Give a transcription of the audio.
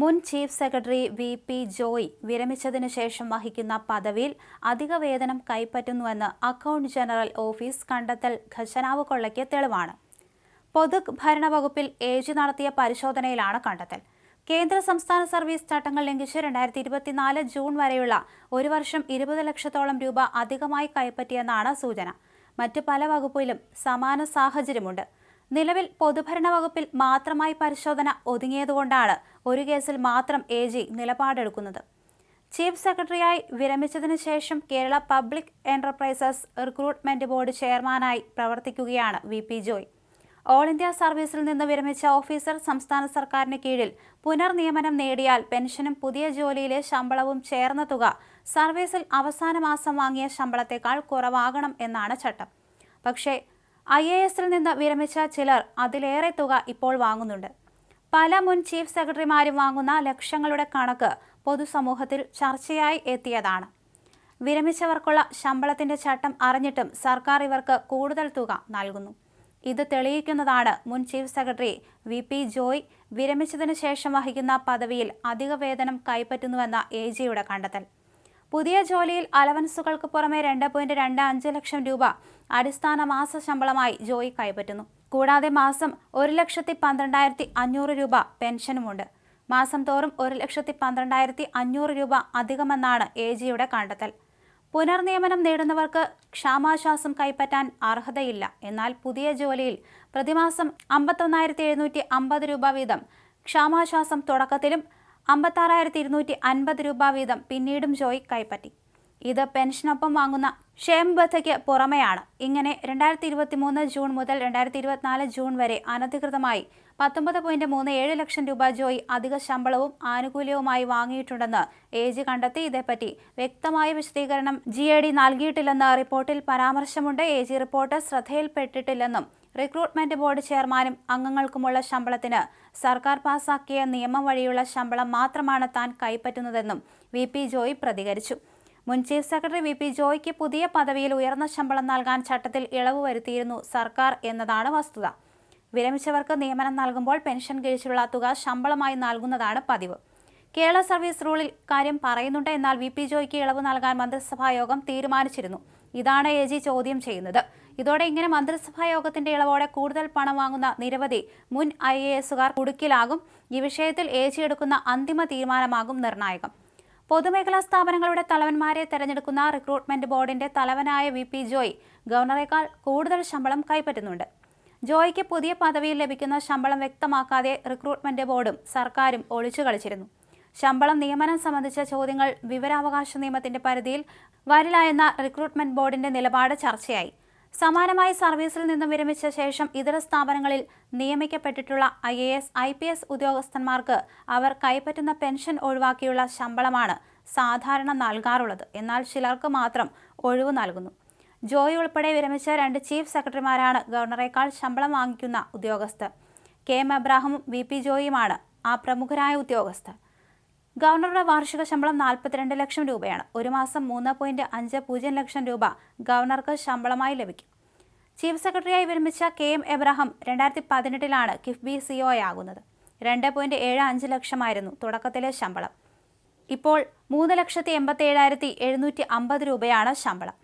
മുൻ chief secretary V P Joy വിരമിച്ചതിനു ശേഷം വഹിക്കുന്ന പദവിയിൽ അധിക വേതനം കൈപ്പറ്റുന്നുവെന്ന് അക്കൗണ്ട് ജനറൽ ഓഫീസ് കണ്ടെത്തൽ ഖജനാവ് കൊള്ളയ്ക്ക് തെളിവാണ്. പൊതു ഭരണവകുപ്പിൽ ഏജി നടത്തിയ പരിശോധനയിലാണ് കണ്ടെത്തൽ. കേന്ദ്ര സംസ്ഥാന സർവീസ് ചട്ടങ്ങൾ ലംഘിച്ച് രണ്ടായിരത്തി ഇരുപത്തിനാല് ജൂൺ വരെയുള്ള ഒരു വർഷം ഇരുപത് ലക്ഷത്തോളം രൂപ അധികമായി കൈപ്പറ്റിയെന്നാണ് സൂചന. മറ്റ് പല വകുപ്പിലും സമാന സാഹചര്യമുണ്ട്. നിലവിൽ പൊതുഭരണ വകുപ്പിൽ മാത്രമായി പരിശോധന ഒതുങ്ങിയതുകൊണ്ടാണ് ഒരു കേസിൽ മാത്രം എ ജി നിലപാടെടുക്കുന്നത്. ചീഫ് സെക്രട്ടറിയായി വിരമിച്ചതിനു ശേഷം Kerala public enterprises recruitment board ചെയർമാനായി പ്രവർത്തിക്കുകയാണ് V P Joy. All India സർവീസിൽ നിന്ന് വിരമിച്ച ഓഫീസർ സംസ്ഥാന സർക്കാരിന് കീഴിൽ പുനർനിയമനം നേടിയാൽ പെൻഷനും പുതിയ ജോലിയിലെ ശമ്പളവും ചേർന്ന തുക സർവീസിൽ അവസാന മാസം വാങ്ങിയ ശമ്പളത്തേക്കാൾ കുറവാകണം എന്നാണ് ചട്ടം. പക്ഷേ ഐ എ എസിൽ നിന്ന് വിരമിച്ച ചിലർ അതിലേറെ തുക ഇപ്പോൾ വാങ്ങുന്നുണ്ട്. പല മുൻ ചീഫ് സെക്രട്ടറിമാരും വാങ്ങുന്ന ലക്ഷങ്ങളുടെ കണക്ക് പൊതുസമൂഹത്തിൽ ചർച്ചയായി എത്തിയതാണ്. വിരമിച്ചവർക്കുള്ള ശമ്പളത്തിന്റെ ചട്ടം അറിഞ്ഞിട്ടും സർക്കാർ ഇവർക്ക് കൂടുതൽ തുക നൽകുന്നു. ഇത് തെളിയിക്കുന്നതാണ് മുൻ chief secretary V P Joy വിരമിച്ചതിനു ശേഷം വഹിക്കുന്ന പദവിയിൽ അധിക വേതനം കൈപ്പറ്റുന്നുവെന്ന എ ജിയുടെ കണ്ടെത്തൽ. പുതിയ ജോലിയിൽ അലവൻസുകൾക്ക് പുറമെ രണ്ട് പോയിന്റ് രണ്ട് അഞ്ച് ലക്ഷം രൂപ അടിസ്ഥാന മാസ ശമ്പളമായി ജോയി കൈപ്പറ്റുന്നു. കൂടാതെ മാസം ഒരു ലക്ഷത്തി പന്ത്രണ്ടായിരത്തി അഞ്ഞൂറ് രൂപ പെൻഷനുമുണ്ട്. മാസം തോറും ഒരു ലക്ഷത്തി പന്ത്രണ്ടായിരത്തി അഞ്ഞൂറ് രൂപ അധികമെന്നാണ് എ ജിയുടെ കണ്ടെത്തൽ. പുനർനിയമനം നേടുന്നവർക്ക് ക്ഷാമാശ്വാസം കൈപ്പറ്റാൻ അർഹതയില്ല. എന്നാൽ പുതിയ ജോലിയിൽ പ്രതിമാസം അമ്പത്തൊന്നായിരത്തി എഴുന്നൂറ്റി അമ്പത് രൂപ വീതം ക്ഷാമാശ്വാസം തുടക്കത്തിലും അമ്പത്താറായിരത്തി ഇരുന്നൂറ്റി അൻപത് രൂപ വീതം പിന്നീടും ജോയ് കൈപ്പറ്റി. ഇത് പെൻഷനൊപ്പം വാങ്ങുന്ന ക്ഷേമബദ്ധയ്ക്ക് പുറമെയാണ്. ഇങ്ങനെ രണ്ടായിരത്തി ഇരുപത്തി മൂന്ന് ജൂൺ മുതൽ രണ്ടായിരത്തി ഇരുപത്തിനാല് ജൂൺ വരെ അനധികൃതമായി പത്തൊമ്പത് പോയിന്റ് മൂന്ന് ഏഴ് ലക്ഷം രൂപ ജോയി അധിക ശമ്പളവും ആനുകൂല്യവുമായി വാങ്ങിയിട്ടുണ്ടെന്ന് എ ജി കണ്ടെത്തി. ഇതേപ്പറ്റി വ്യക്തമായ വിശദീകരണം ജി എ ഡി നൽകിയിട്ടില്ലെന്ന് റിപ്പോർട്ടിൽ പരാമർശമുണ്ട്. എ ജി റിപ്പോർട്ട് ശ്രദ്ധയിൽപ്പെട്ടിട്ടില്ലെന്നും റിക്രൂട്ട്മെന്റ് ബോർഡ് ചെയർമാനും അംഗങ്ങൾക്കുമുള്ള ശമ്പളത്തിന് സർക്കാർ പാസാക്കിയ നിയമം വഴിയുള്ള ശമ്പളം മാത്രമാണ് താൻ കൈപ്പറ്റുന്നതെന്നും വി പി ജോയ് പ്രതികരിച്ചു. മുൻ ചീഫ് സെക്രട്ടറി വി പി ജോയ്ക്ക് പുതിയ പദവിയിൽ ഉയർന്ന ശമ്പളം നൽകാൻ ചട്ടത്തിൽ ഇളവ് വരുത്തിയിരുന്നു സർക്കാർ എന്നതാണ് വസ്തുത. വിരമിച്ചവർക്ക് നിയമനം നൽകുമ്പോൾ പെൻഷൻ കിഴിച്ചുള്ള തുക ശമ്പളമായി നൽകുന്നതാണ് പതിവ്. കേരള സർവീസ് റൂളിൽ കാര്യം പറയുന്നുണ്ട് എന്നാൽ വി പി ജോയ്ക്ക് ഇളവ് നൽകാൻ മന്ത്രിസഭാ യോഗം തീരുമാനിച്ചിരുന്നു. ഇതാണ് എ ജി ചോദ്യം ചെയ്യുന്നത്. ഇതോടെ ഇങ്ങനെ മന്ത്രിസഭാ യോഗത്തിന്റെ ഇളവോടെ കൂടുതൽ പണം വാങ്ങുന്ന നിരവധി മുൻ ഐ എ എസുകാർ കുടുക്കിലാകും. ഈ വിഷയത്തിൽ എ ജി എടുക്കുന്ന അന്തിമ തീരുമാനമാകും നിർണായകം. പൊതുമേഖലാ സ്ഥാപനങ്ങളുടെ തലവന്മാരെ തെരഞ്ഞെടുക്കുന്ന റിക്രൂട്ട്മെന്റ് ബോർഡിന്റെ തലവനായ വി പി ജോയ് ഗവർണറേക്കാൾ കൂടുതൽ ശമ്പളം കൈപ്പറ്റുന്നുണ്ട്. ജോയ്ക്ക് പുതിയ പദവിയിൽ ലഭിക്കുന്ന ശമ്പളം വ്യക്തമാക്കാതെ റിക്രൂട്ട്മെന്റ് ബോർഡും സർക്കാരും ഒളിച്ചു കളിച്ചിരുന്നു. ശമ്പളം നിയമനം സംബന്ധിച്ച ചോദ്യങ്ങൾ വിവരാവകാശ നിയമത്തിന്റെ പരിധിയിൽ വരില്ല എന്ന റിക്രൂട്ട്മെന്റ് ബോർഡിന്റെ നിലപാട് ചർച്ചയായി. സമാനമായി സർവീസിൽ നിന്നും വിരമിച്ച ശേഷം ഇതര സ്ഥാപനങ്ങളിൽ നിയമിക്കപ്പെട്ടിട്ടുള്ള I A S I P S ഉദ്യോഗസ്ഥന്മാർക്ക് അവർ കൈപ്പറ്റുന്ന പെൻഷൻ ഒഴിവാക്കിയുള്ള ശമ്പളമാണ് സാധാരണ നൽകാറുള്ളത്. എന്നാൽ ചിലർക്ക് മാത്രം ഒഴിവ് നൽകുന്നു. ജോയി ഉൾപ്പെടെ വിരമിച്ച രണ്ട് ചീഫ് സെക്രട്ടറിമാരാണ് ഗവർണറേക്കാൾ ശമ്പളം വാങ്ങിക്കുന്ന ഉദ്യോഗസ്ഥർ. കെ എം എബ്രാഹിമും വി പി ജോയിയുമാണ് ആ പ്രമുഖരായ ഉദ്യോഗസ്ഥർ. ഗവർണറുടെ വാർഷിക ശമ്പളം നാൽപ്പത്തിരണ്ട് ലക്ഷം രൂപയാണ്. ഒരു മാസം മൂന്ന് പോയിന്റ് അഞ്ച് പൂജ്യം ലക്ഷം രൂപ ഗവർണർക്ക് ശമ്പളമായി ലഭിക്കും. ചീഫ് സെക്രട്ടറിയായി വിരമിച്ച കെ എം എബ്രഹാം രണ്ടായിരത്തി പതിനെട്ടിലാണ് കിഫ്ബി സിഒ ആകുന്നത് രണ്ട് പോയിന്റ് ഏഴ് അഞ്ച് ലക്ഷമായിരുന്നു തുടക്കത്തിലെ ശമ്പളം. ഇപ്പോൾ മൂന്ന് ലക്ഷത്തി എൺപത്തി ഏഴായിരത്തി എഴുന്നൂറ്റി അമ്പത് രൂപയാണ് ശമ്പളം.